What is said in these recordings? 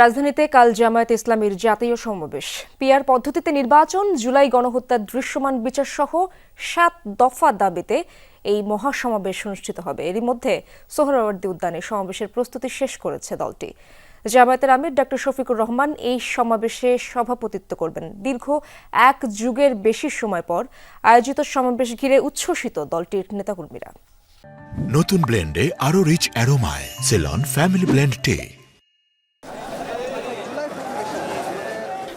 রাজধানীতে কাল জামায়াত ইসলামীর জাতীয় সমাবেশ। পিআর পদ্ধতিতে নির্বাচন, জুলাই গণহত্যার দৃশ্যমান বিচার সহ সাত দফা দাবিতে এই মহাসমাবেশ অনুষ্ঠিত হবে। এরই মধ্যে সোহরাওয়ার্দী উদ্যানে সমাবেশের প্রস্তুতি শেষ করেছে দলটি। জামায়াতের আমির ডক্টর শফিকুর রহমান এই সমাবেশে সভাপতিত্ব করবেন। দীর্ঘ এক যুগের বেশি সময় পর আয়োজিত সমাবেশ ঘিরে উচ্ছ্বসিত দলটির নেতাকর্মীরা। নতুন ব্লেন্ডে আরও রিচ অ্যারোমায়, সেলন, ফ্যামিলি ব্লেন্ড টে।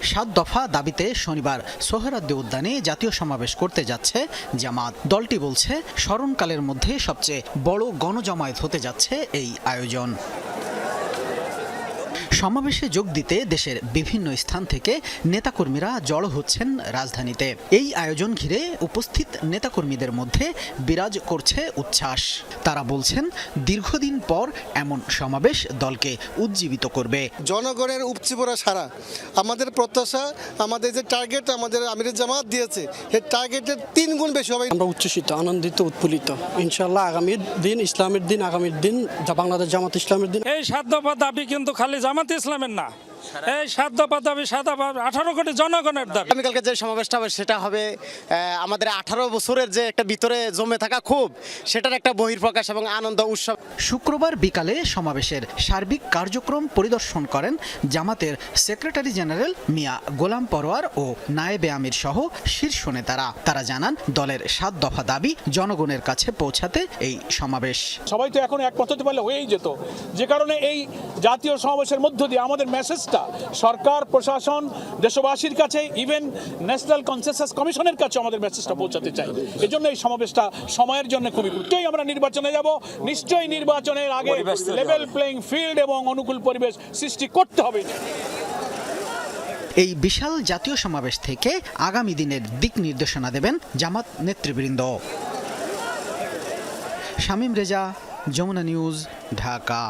সাত দফা দাবিতে শনিবার সোহরাদ্দি উদ্যানে জাতীয় সমাবেশ করতে যাচ্ছে জামাত। দলটি বলছে, স্মরণকালের মধ্যে সবচেয়ে বড় গণজমায়েত হতে যাচ্ছে এই আয়োজন। সমাবেশে যোগ দিতে দেশের বিভিন্ন স্থান থেকে নেতাকর্মীরা জড়ো হচ্ছেন রাজধানীতে। এই আয়োজন ঘিরে উপস্থিত নেতাকর্মীদের মধ্যে বিরাজ করছে উচ্ছ্বাস। তারা বলছেন দীর্ঘদিন পর এমন সমাবেশ দলকে উজ্জীবিত করবে। জনগণের উপচে সারা। আমাদের প্রত্যাশা আমাদের যে টার্গেট আমাদের আমির জামাত দিয়েছে সেই টার্গেটের তিন গুণ বেশি হবে। আমরা উচ্ছ্বসিত আনন্দিত উৎফুল্লিত। ইনশাল্লাহ আগামীর দিন ইসলামের দিন আগামীর দিন যা বাংলাদেশ জামাত ইসলামের দিন। এই সাত দফা দাবি কিন্তু খালি জামাত ইসলামের না। এই সাত দফা দাবি সাত দফা আঠারো কোটি জনগণের দাবি। আগামীকালকে যে সমাবেশটা হবে সেটা হবে আমাদের আঠারো বছরের যে একটা ভিতরে জমে থাকা খুব সেটার একটা বহির্প্রকাশ এবং আনন্দ উৎসব। শুক্রবার বিকালে সমাবেশের সার্বিক কার্যক্রম পরিদর্শন করেন জামাতের সেক্রেটারি জেনারেল মিয়া গোলাম পরোয়ার ও নায়েবে আমির সহ শীর্ষ নেতারা। তারা জানান দলের সাত দফা দাবি জনগণের কাছে পৌঁছাতে এই সমাবেশ। সবাই তো এখন একমত হতে পারলে হয়েই যেত। যে কারণে এই জাতীয় সমাবেশের মধ্য দিয়ে আমাদের মেসেজটা সরকার প্রশাসন দেশবাসীর কাছে ইভেন ন্যাশনাল কনসেনসাস কমিশনের কাছে আমাদের মেসেজটা পৌঁছাতে চাই। এজন্য এই সমাবেশটা সময়ের জন্য খুবই নিশ্চয়ই আমরা নির্বাচনে যাব। নিশ্চয়ই নির্বাচনের আগে লেভেল প্লেইং ফিল্ড এবং অনুকূল পরিবেশ সৃষ্টি করতে হবে। এই বিশাল জাতীয় সমাবেশ থেকে আগামী দিনের দিক নির্দেশনা দেবেন জামাত নেতৃবৃন্দ। শামীম রেজা যমুনা নিউজ ঢাকা।